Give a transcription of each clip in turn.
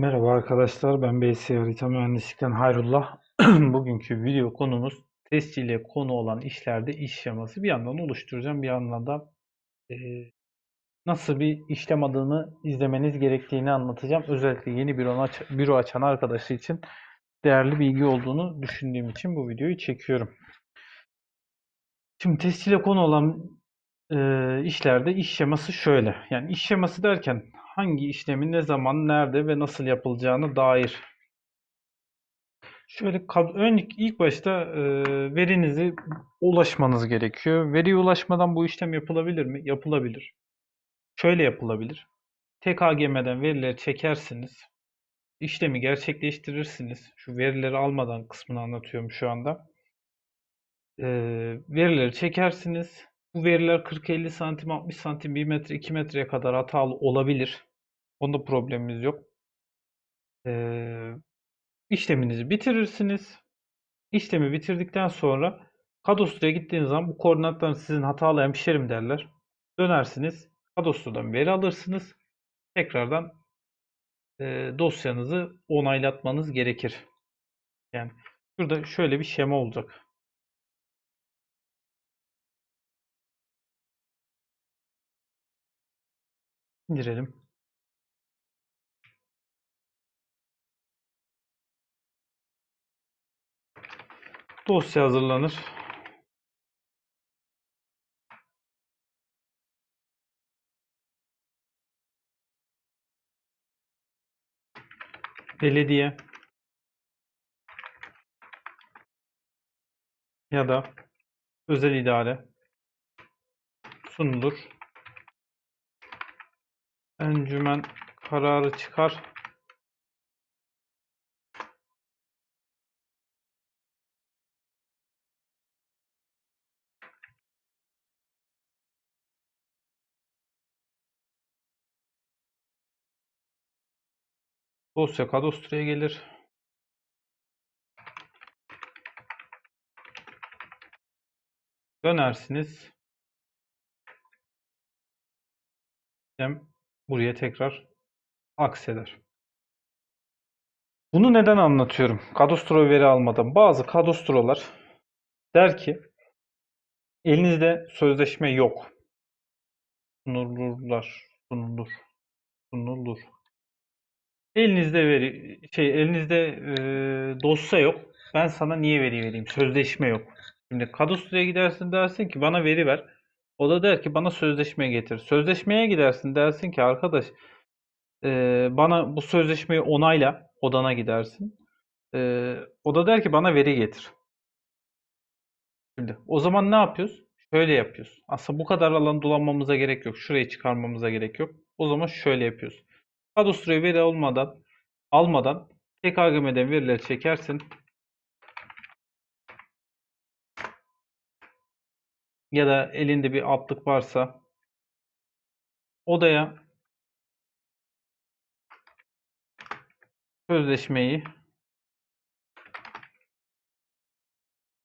Merhaba arkadaşlar, ben BS Harita Mühendislikten Hayrullah. Bugünkü video konumuz testçiyle konu olan işlerde iş şeması. Bir yandan oluşturacağım, bir yandan da e, nasıl bir işlem adını izlemeniz gerektiğini anlatacağım. Özellikle yeni büro, aç büro açan arkadaşı için değerli bilgi olduğunu düşündüğüm için bu videoyu çekiyorum. Şimdi testçiyle konu olan e, işlerde iş şeması şöyle. Yani iş şeması derken hangi işlemin ne zaman, nerede ve nasıl yapılacağına dair. Şöyle ön ilk başta e, verinizi ulaşmanız gerekiyor. Veriye ulaşmadan bu işlem yapılabilir mi? Yapılabilir. Şöyle yapılabilir. TKGM'den verileri çekersiniz. İşlemi gerçekleştirirsiniz. Şu verileri almadan kısmını anlatıyorum şu anda. E, verileri çekersiniz. Bu veriler 40-50 santim, 60 santim, 1 metre, 2 metreye kadar hatalı olabilir. Onda problemimiz yok. Ee, işleminizi bitirirsiniz. İşlemi bitirdikten sonra Kadostro'ya gittiğiniz zaman bu koordinatların sizin hatalı hemşerim derler. Dönersiniz. Kadostro'dan veri alırsınız. Tekrardan e, dosyanızı onaylatmanız gerekir. Yani şurada şöyle bir şema olacak. İndirelim. Dosya hazırlanır. Belediye ya da özel idare sunulur. Encümen kararı çıkar. Dosya kadastroya gelir. Dönersiniz. Hem buraya tekrar akseder. Bunu neden anlatıyorum? Kadastro veri almadan. Bazı kadastrolar der ki elinizde sözleşme yok. Sunulurlar. Sunulur. Sunulur. Elinizde veri şey elinizde e, dosya yok. Ben sana niye veri vereyim? Sözleşme yok. Şimdi kadastroya gidersin dersin ki bana veri ver. O da der ki bana sözleşme getir. Sözleşmeye gidersin dersin ki arkadaş e, bana bu sözleşmeyi onayla. Odana gidersin. E, o da der ki bana veri getir. Şimdi o zaman ne yapıyoruz? Şöyle yapıyoruz. Aslında bu kadar alan dolanmamıza gerek yok. Şurayı çıkarmamıza gerek yok. O zaman şöyle yapıyoruz. Kadastroya veri olmadan almadan TKGM'den verileri çekersin. Ya da elinde bir altlık varsa odaya sözleşmeyi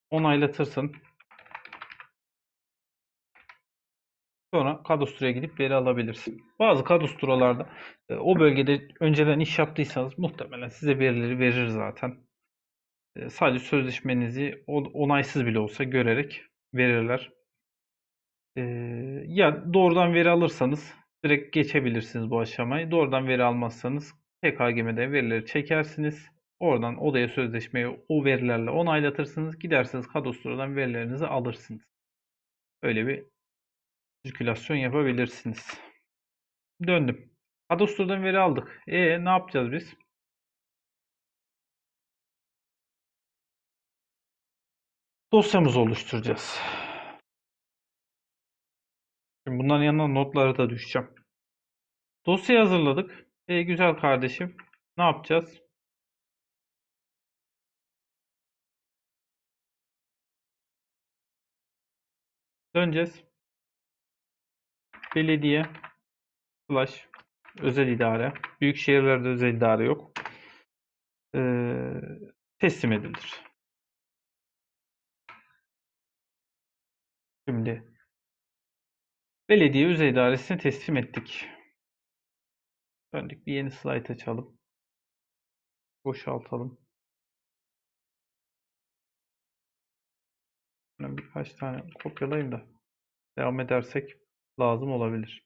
onaylatırsın. Sonra kadastroya gidip veri alabilirsin. Bazı kadastrolarda e, o bölgede önceden iş yaptıysanız muhtemelen size verileri verir zaten. E, sadece sözleşmenizi onaysız bile olsa görerek verirler. E, ya doğrudan veri alırsanız direkt geçebilirsiniz bu aşamayı. Doğrudan veri almazsanız TKGM'de verileri çekersiniz. Oradan odaya sözleşmeyi o verilerle onaylatırsınız. Gidersiniz kadastrodan verilerinizi alırsınız. Öyle bir sirkülasyon yapabilirsiniz. Döndüm. Kadastrodan veri aldık. E ne yapacağız biz? Dosyamızı oluşturacağız. Şimdi bunların yanına notları da düşeceğim. Dosyayı hazırladık. E güzel kardeşim. Ne yapacağız? Döneceğiz. Belediye slash özel idare. Büyük şehirlerde özel idare yok. Ee, teslim edilir. Şimdi belediye özel idaresine teslim ettik. Döndük bir yeni slide açalım. boşaltalım. Birkaç tane kopyalayayım da devam edersek lazım olabilir.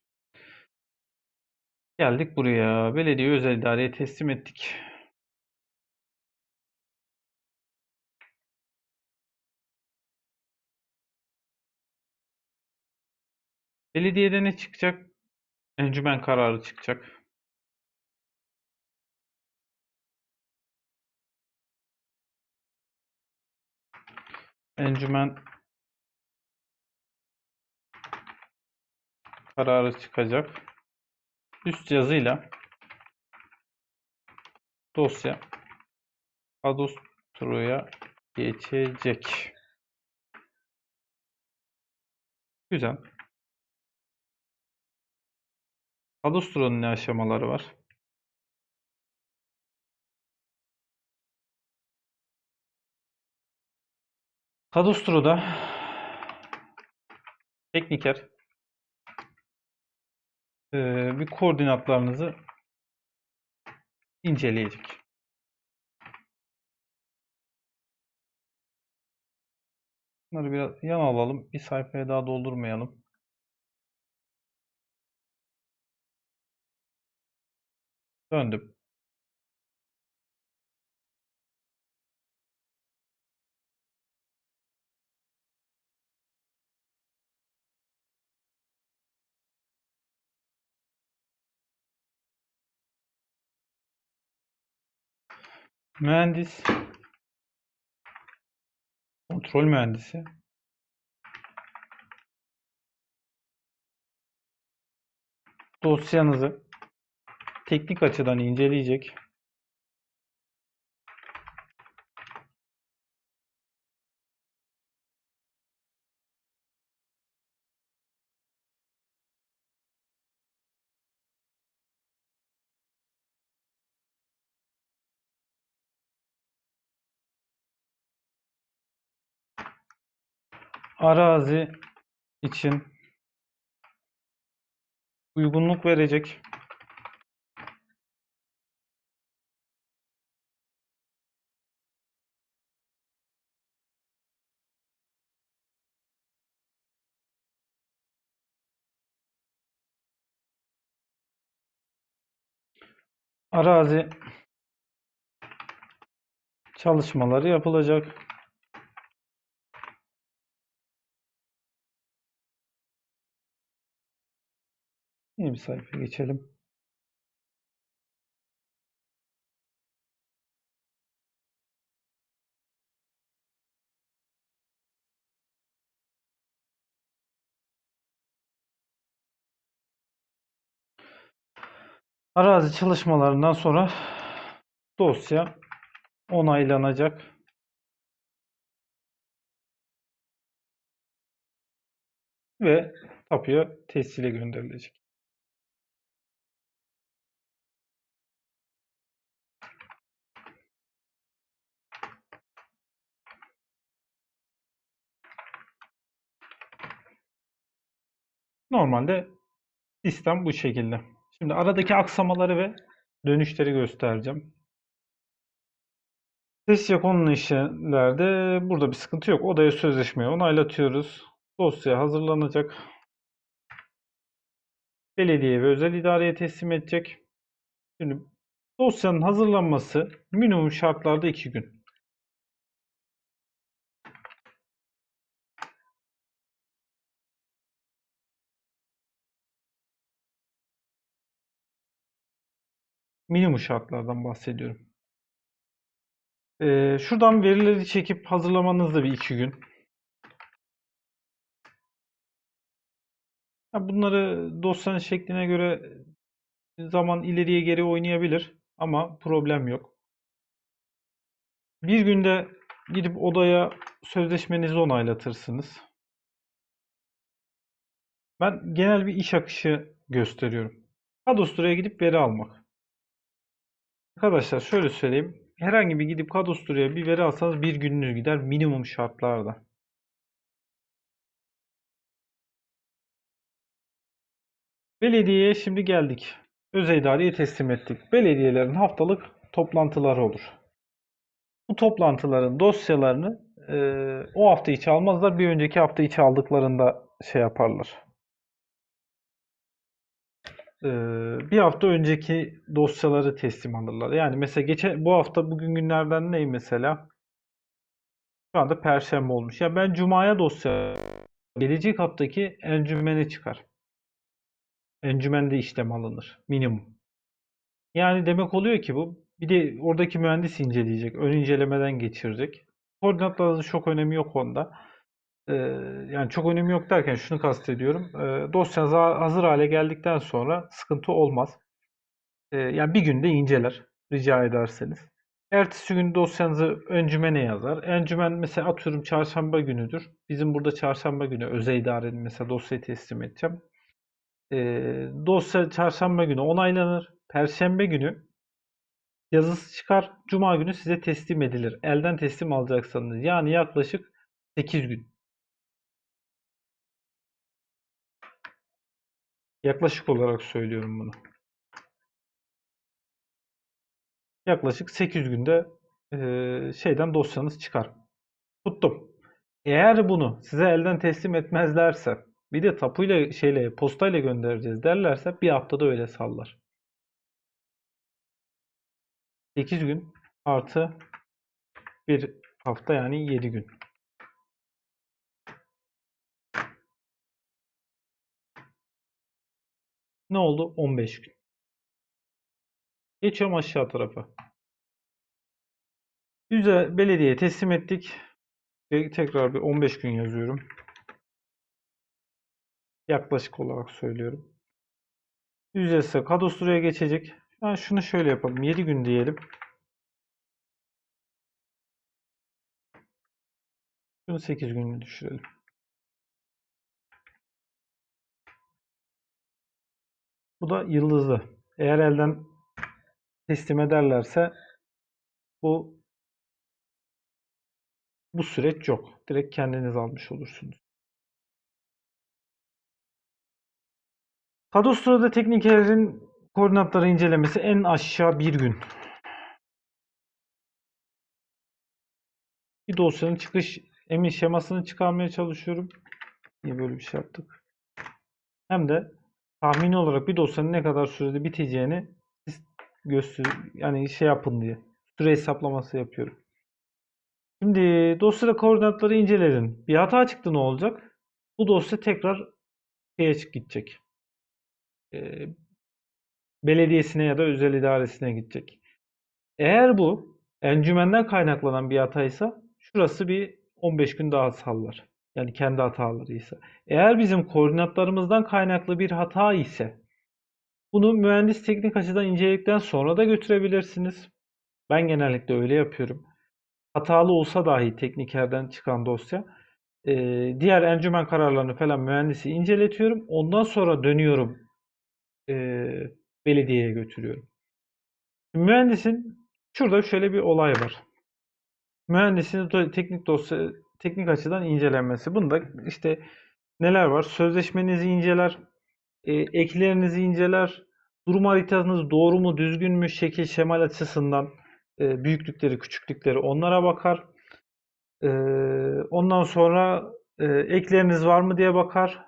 Geldik buraya. Belediye özel idareye teslim ettik. Belediyede ne çıkacak? Encümen kararı çıkacak. Encümen kararı çıkacak. Üst yazıyla dosya kadastroya geçecek. Güzel. Kadastronun ne aşamaları var? Kadastroda tekniker eee, bir koordinatlarınızı inceleyecek. Bunları biraz yan alalım. Bir sayfaya daha doldurmayalım. Döndüm. Mühendis kontrol mühendisi dosyanızı teknik açıdan inceleyecek. Arazi için uygunluk verecek. Arazi çalışmaları yapılacak. Yeni bir sayfa geçelim. Arazi çalışmalarından sonra dosya onaylanacak. Ve tapuya tescile gönderilecek. Normalde sistem bu şekilde. Şimdi aradaki aksamaları ve dönüşleri göstereceğim. Dosya konulu işlerde burada bir sıkıntı yok. Odaya sözleşmeyi onaylatıyoruz. Dosya hazırlanacak. Belediye ve özel idareye teslim edecek. Şimdi dosyanın hazırlanması minimum şartlarda 2 gün. Minimum şartlardan bahsediyorum. Ee, şuradan verileri çekip hazırlamanız da bir iki gün. Ha, bunları dosyanın şekline göre zaman ileriye geri oynayabilir ama problem yok. Bir günde gidip odaya sözleşmenizi onaylatırsınız. Ben genel bir iş akışı gösteriyorum. Kadastroya gidip veri almak. Arkadaşlar şöyle söyleyeyim. Herhangi bir gidip kadastroya bir veri alsanız bir gününüz gider minimum şartlarda. Belediyeye şimdi geldik. Özel idareye teslim ettik. Belediyelerin haftalık toplantıları olur. Bu toplantıların dosyalarını e, o hafta içi almazlar. Bir önceki hafta içi aldıklarında şey yaparlar. E, bir hafta önceki dosyaları teslim alırlar. Yani mesela geçen bu hafta bugün günlerden ne mesela? Şu anda Perşembe olmuş. Ya ben Cuma'ya dosya gelecek haftaki encümene çıkar. Encümende işlem alınır. Minimum. Yani demek oluyor ki bu bir de oradaki mühendis inceleyecek. Ön incelemeden geçirecek. Koordinatların çok önemi yok onda. Ee, yani çok önemi yok derken şunu kastediyorum. Ee, dosyanız ha- hazır hale geldikten sonra sıkıntı olmaz. Ee, yani bir günde inceler rica ederseniz. Ertesi gün dosyanızı öncümene yazar. Encümen mesela atıyorum çarşamba günüdür. Bizim burada çarşamba günü özel idarenin mesela dosyayı teslim edeceğim. Dosya çarşamba günü onaylanır. Perşembe günü yazısı çıkar. Cuma günü size teslim edilir. Elden teslim alacaksanız. Yani yaklaşık 8 gün. Yaklaşık olarak söylüyorum bunu. Yaklaşık 8 günde şeyden dosyanız çıkar. Tuttum. Eğer bunu size elden teslim etmezlerse bir de tapuyla şeyle postayla göndereceğiz derlerse bir haftada öyle sallar. 8 gün artı bir hafta yani 7 gün. Ne oldu? 15 gün. Geçiyorum aşağı tarafa. Yüze belediyeye teslim ettik. Ve tekrar bir 15 gün yazıyorum. Yaklaşık olarak söylüyorum. Yüzdesi kadastroya geçecek. Ben şunu şöyle yapalım. 7 gün diyelim. Şunu 8 günü düşürelim. Bu da yıldızlı. Eğer elden teslim ederlerse bu bu süreç yok. Direkt kendiniz almış olursunuz. Kadastroda tekniklerin koordinatları incelemesi en aşağı bir gün. Bir dosyanın çıkış emin şemasını çıkarmaya çalışıyorum. Niye böyle bir şey yaptık? Hem de tahmini olarak bir dosyanın ne kadar sürede biteceğini göster yani şey yapın diye süre hesaplaması yapıyorum. Şimdi dosyada koordinatları inceledin. Bir hata çıktı ne olacak? Bu dosya tekrar şeye gidecek. Ee, belediyesine ya da özel idaresine gidecek. Eğer bu encümenden kaynaklanan bir hataysa şurası bir 15 gün daha sallar. Yani kendi hatalarıysa. Eğer bizim koordinatlarımızdan kaynaklı bir hata ise bunu mühendis teknik açıdan inceledikten sonra da götürebilirsiniz. Ben genellikle öyle yapıyorum. Hatalı olsa dahi teknikerden çıkan dosya e, diğer encümen kararlarını falan mühendisi inceletiyorum. Ondan sonra dönüyorum e, belediyeye götürüyorum. Mühendisin şurada şöyle bir olay var. Mühendisin teknik dosya teknik açıdan incelenmesi. Bunda işte neler var? Sözleşmenizi inceler, e, eklerinizi inceler, durum haritanız doğru mu, düzgün mü, şekil şemal açısından e, büyüklükleri, küçüklükleri onlara bakar. E, ondan sonra e, ekleriniz var mı diye bakar.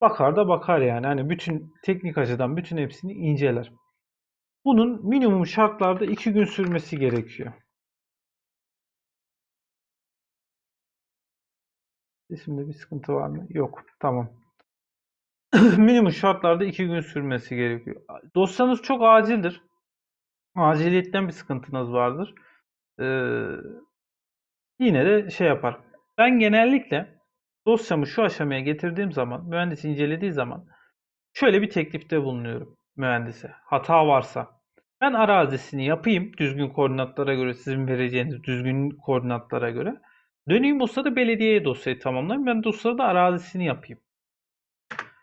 Bakar da bakar yani. Hani bütün teknik açıdan bütün hepsini inceler. Bunun minimum şartlarda 2 gün sürmesi gerekiyor. Sesimde bir sıkıntı var mı? Yok. Tamam. Minimum şartlarda 2 gün sürmesi gerekiyor. Dosyanız çok acildir. Aciliyetten bir sıkıntınız vardır. Ee, yine de şey yapar. Ben genellikle dosyamı şu aşamaya getirdiğim zaman, mühendis incelediği zaman şöyle bir teklifte bulunuyorum mühendise. Hata varsa ben arazisini yapayım düzgün koordinatlara göre, sizin vereceğiniz düzgün koordinatlara göre. Döneyim o sırada belediyeye dosyayı tamamlayayım. Ben de o sırada arazisini yapayım.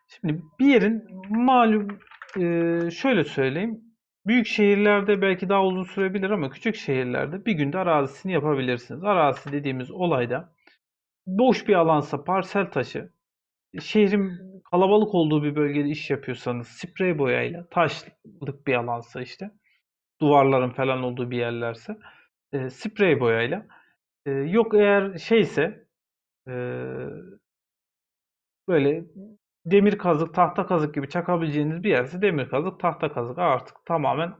Şimdi bir yerin malum e, şöyle söyleyeyim. Büyük şehirlerde belki daha uzun sürebilir ama küçük şehirlerde bir günde arazisini yapabilirsiniz. Arazisi dediğimiz olayda boş bir alansa parsel taşı, şehrin kalabalık olduğu bir bölgede iş yapıyorsanız sprey boyayla, taşlık bir alansa işte duvarların falan olduğu bir yerlerse e, sprey boyayla. E, yok eğer şeyse e, böyle demir kazık, tahta kazık gibi çakabileceğiniz bir yerse demir kazık, tahta kazık artık tamamen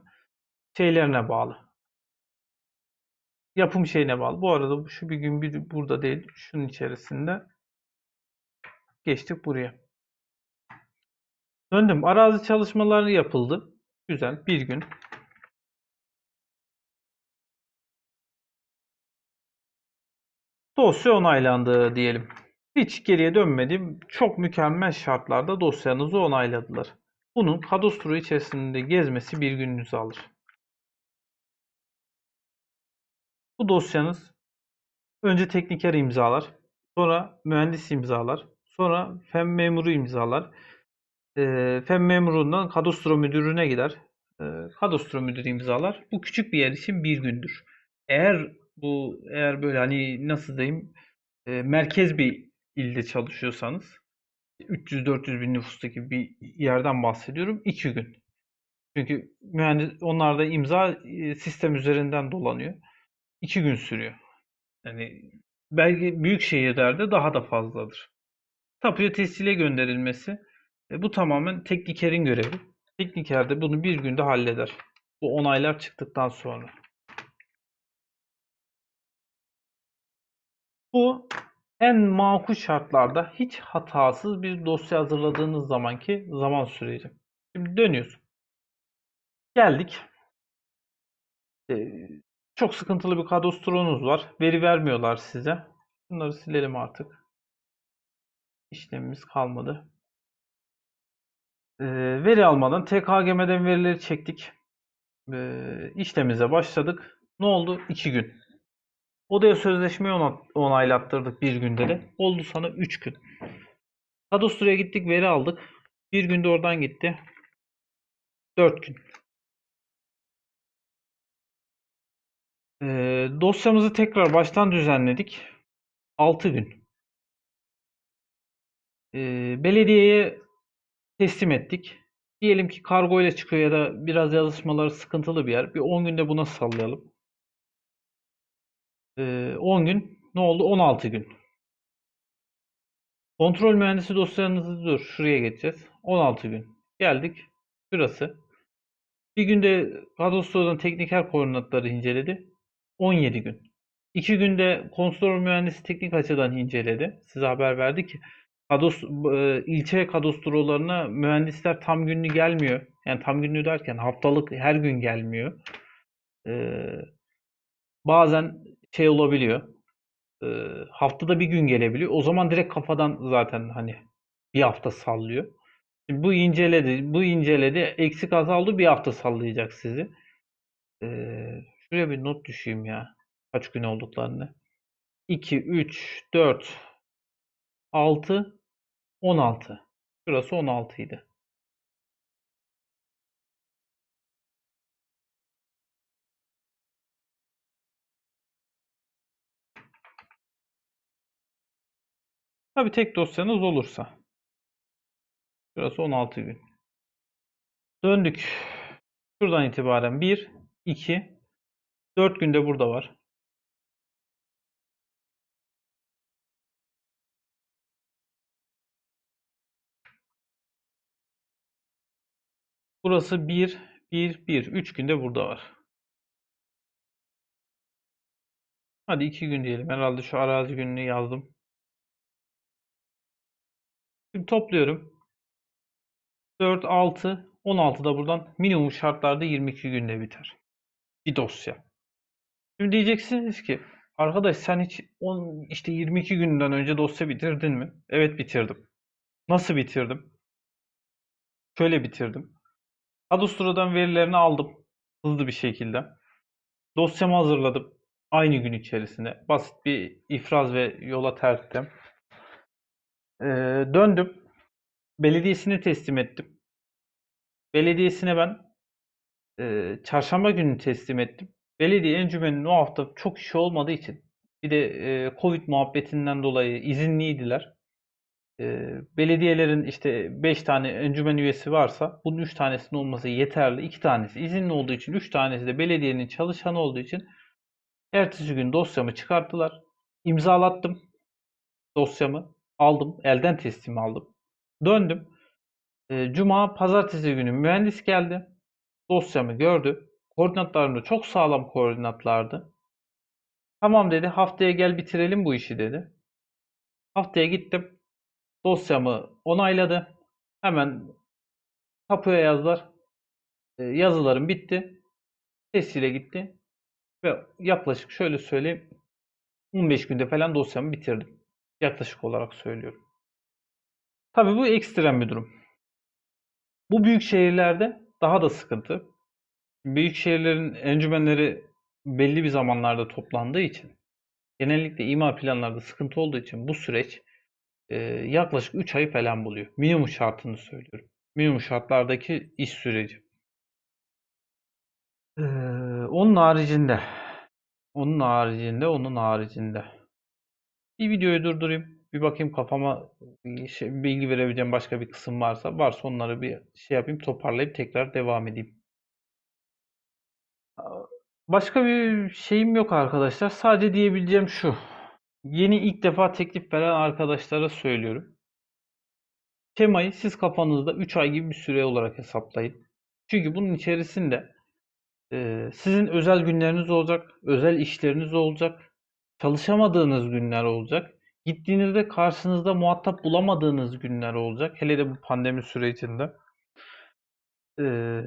şeylerine bağlı. Yapım şeyine bağlı. Bu arada şu bir gün bir burada değil, şunun içerisinde geçtik buraya. Döndüm. Arazi çalışmaları yapıldı. Güzel. Bir gün. Dosya onaylandı diyelim. Hiç geriye dönmedim. Çok mükemmel şartlarda dosyanızı onayladılar. Bunun kadastro içerisinde gezmesi bir gününüzü alır. Bu dosyanız önce tekniker imzalar, sonra mühendis imzalar, sonra fen memuru imzalar. Ee, fen memurundan kadastro müdürüne gider. Ee, kadastro müdürü imzalar. Bu küçük bir yer için bir gündür. Eğer bu eğer böyle hani nasıl diyeyim e, merkez bir ilde çalışıyorsanız 300-400 bin nüfustaki bir yerden bahsediyorum. 2 gün. Çünkü mühendis onlar da imza e, sistem üzerinden dolanıyor. 2 gün sürüyor. Yani belki büyük şehirlerde daha da fazladır. Tapuya tescile gönderilmesi e, bu tamamen teknikerin görevi. Tekniker de bunu bir günde halleder. Bu onaylar çıktıktan sonra. Bu en makul şartlarda hiç hatasız bir dosya hazırladığınız zamanki zaman süreci. Şimdi dönüyoruz. Geldik. Ee, çok sıkıntılı bir kadastronuz var. Veri vermiyorlar size. Bunları silelim artık. İşlemimiz kalmadı. Ee, veri almadan TKGM'den verileri çektik. Ee, işlemimize başladık. Ne oldu? 2 gün. Odaya sözleşmeyi onaylattırdık bir günde de. Oldu sana 3 gün. Kadastroya gittik veri aldık. Bir günde oradan gitti. 4 gün. Ee, dosyamızı tekrar baştan düzenledik. 6 gün. Ee, belediyeye teslim ettik. Diyelim ki kargo ile çıkıyor ya da biraz yazışmaları sıkıntılı bir yer. Bir 10 günde buna sallayalım. Ee, 10 gün. Ne oldu? 16 gün. Kontrol mühendisi dosyanızı dur. Şuraya geçeceğiz. 16 gün. Geldik. Şurası. Bir günde kadastrodan tekniker koordinatları inceledi. 17 gün. 2 günde kontrol mühendisi teknik açıdan inceledi. Size haber verdi ki kados, e, ilçe kadastrolarına mühendisler tam günlü gelmiyor. Yani tam günlü derken haftalık her gün gelmiyor. Ee, bazen şey olabiliyor. E, haftada bir gün gelebiliyor. O zaman direkt kafadan zaten hani bir hafta sallıyor. Bu inceledi, bu inceledi, eksik azaldı bir hafta sallayacak sizi. E, şuraya bir not düşeyim ya. Kaç gün olduklarını. 2, 3, 4, 6, 16. Şurası 16 idi. Tabi tek dosyanız olursa. Şurası 16 gün. Döndük. Şuradan itibaren 1, 2, 4 günde burada var. Burası 1, 1, 1. 3 günde burada var. Hadi 2 gün diyelim. Herhalde şu arazi gününü yazdım. Şimdi topluyorum. 4, 6, 16 da buradan minimum şartlarda 22 günde biter. Bir dosya. Şimdi diyeceksiniz ki arkadaş sen hiç 10, işte 22 günden önce dosya bitirdin mi? Evet bitirdim. Nasıl bitirdim? Şöyle bitirdim. Kadastro'dan verilerini aldım. Hızlı bir şekilde. Dosyamı hazırladım. Aynı gün içerisinde. Basit bir ifraz ve yola terttim. Ee, döndüm. Belediyesine teslim ettim. Belediyesine ben e, çarşamba günü teslim ettim. Belediye encümenin o hafta çok işi olmadığı için bir de e, Covid muhabbetinden dolayı izinliydiler. Ee, belediyelerin işte 5 tane encümen üyesi varsa bunun 3 tanesinin olması yeterli. 2 tanesi izinli olduğu için 3 tanesi de belediyenin çalışanı olduğu için ertesi gün dosyamı çıkarttılar. İmzalattım dosyamı. Aldım. Elden teslim aldım. Döndüm. Ee, Cuma, pazartesi günü mühendis geldi. Dosyamı gördü. Koordinatlarım da çok sağlam koordinatlardı. Tamam dedi. Haftaya gel bitirelim bu işi dedi. Haftaya gittim. Dosyamı onayladı. Hemen tapuya yazdılar. E, yazılarım bitti. Tescile gitti. Ve yaklaşık şöyle söyleyeyim 15 günde falan dosyamı bitirdim. Yaklaşık olarak söylüyorum. Tabii bu ekstrem bir durum. Bu büyük şehirlerde daha da sıkıntı. Büyük şehirlerin encümenleri belli bir zamanlarda toplandığı için genellikle imar planlarda sıkıntı olduğu için bu süreç e, yaklaşık 3 ayı falan buluyor. Minimum şartını söylüyorum. Minimum şartlardaki iş süreci. Ee, onun haricinde onun haricinde onun haricinde bir videoyu durdurayım. Bir bakayım kafama şey, bilgi verebileceğim başka bir kısım varsa varsa onları bir şey yapayım toparlayıp tekrar devam edeyim. Başka bir şeyim yok arkadaşlar. Sadece diyebileceğim şu. Yeni ilk defa teklif veren arkadaşlara söylüyorum. Şemayı siz kafanızda 3 ay gibi bir süre olarak hesaplayın. Çünkü bunun içerisinde sizin özel günleriniz olacak, özel işleriniz olacak, çalışamadığınız günler olacak. Gittiğinizde karşınızda muhatap bulamadığınız günler olacak. Hele de bu pandemi sürecinde. Ee,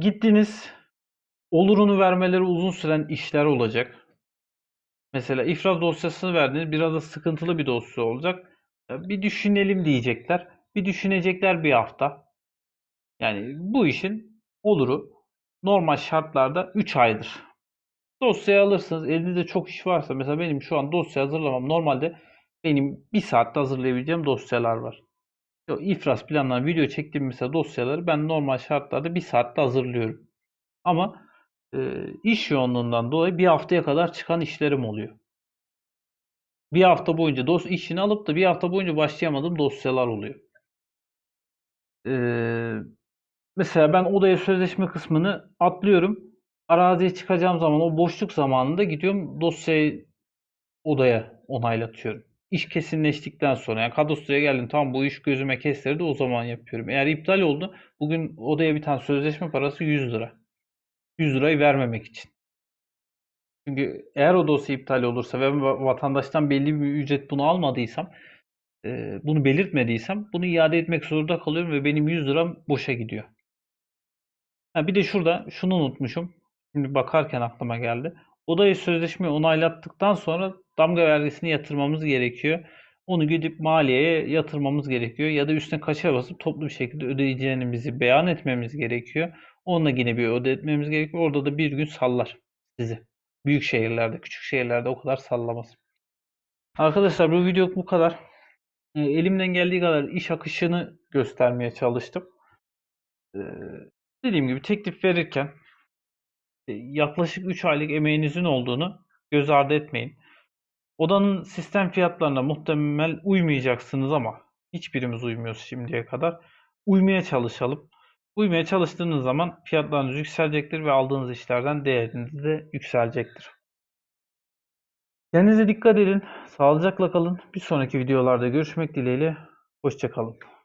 gittiniz, olurunu vermeleri uzun süren işler olacak. Mesela ifraz dosyasını verdiniz, biraz da sıkıntılı bir dosya olacak. Bir düşünelim diyecekler. Bir düşünecekler bir hafta. Yani bu işin oluru normal şartlarda 3 aydır. Dosyayı alırsınız. Elinizde çok iş varsa mesela benim şu an dosya hazırlamam. Normalde benim bir saatte hazırlayabileceğim dosyalar var. O iflas planlar video çektiğim mesela dosyaları ben normal şartlarda bir saatte hazırlıyorum. Ama e, iş yoğunluğundan dolayı bir haftaya kadar çıkan işlerim oluyor. Bir hafta boyunca dos işini alıp da bir hafta boyunca başlayamadığım dosyalar oluyor. Ee, mesela ben odaya sözleşme kısmını atlıyorum. Araziye çıkacağım zaman o boşluk zamanında gidiyorum dosyayı odaya onaylatıyorum. İş kesinleştikten sonra yani kadastroya geldim tamam bu iş gözüme kestirdi o zaman yapıyorum. Eğer iptal oldu bugün odaya bir tane sözleşme parası 100 lira. 100 lirayı vermemek için. Çünkü eğer o dosya iptal olursa ve vatandaştan belli bir ücret bunu almadıysam, bunu belirtmediysem bunu iade etmek zorunda kalıyorum ve benim 100 liram boşa gidiyor. Ha, bir de şurada şunu unutmuşum. Şimdi bakarken aklıma geldi. Odayı sözleşmeyi onaylattıktan sonra damga vergisini yatırmamız gerekiyor. Onu gidip maliyeye yatırmamız gerekiyor. Ya da üstüne kaça basıp toplu bir şekilde ödeyeceğimizi beyan etmemiz gerekiyor. Onunla yine bir öde etmemiz gerekiyor. Orada da bir gün sallar sizi. Büyük şehirlerde, küçük şehirlerde o kadar sallamaz. Arkadaşlar bu video bu kadar. E, elimden geldiği kadar iş akışını göstermeye çalıştım. E, dediğim gibi teklif verirken yaklaşık 3 aylık emeğinizin olduğunu göz ardı etmeyin. Odanın sistem fiyatlarına muhtemel uymayacaksınız ama hiçbirimiz uymuyoruz şimdiye kadar. Uymaya çalışalım. Uymaya çalıştığınız zaman fiyatlarınız yükselecektir ve aldığınız işlerden değeriniz de yükselecektir. Kendinize dikkat edin. Sağlıcakla kalın. Bir sonraki videolarda görüşmek dileğiyle. Hoşçakalın.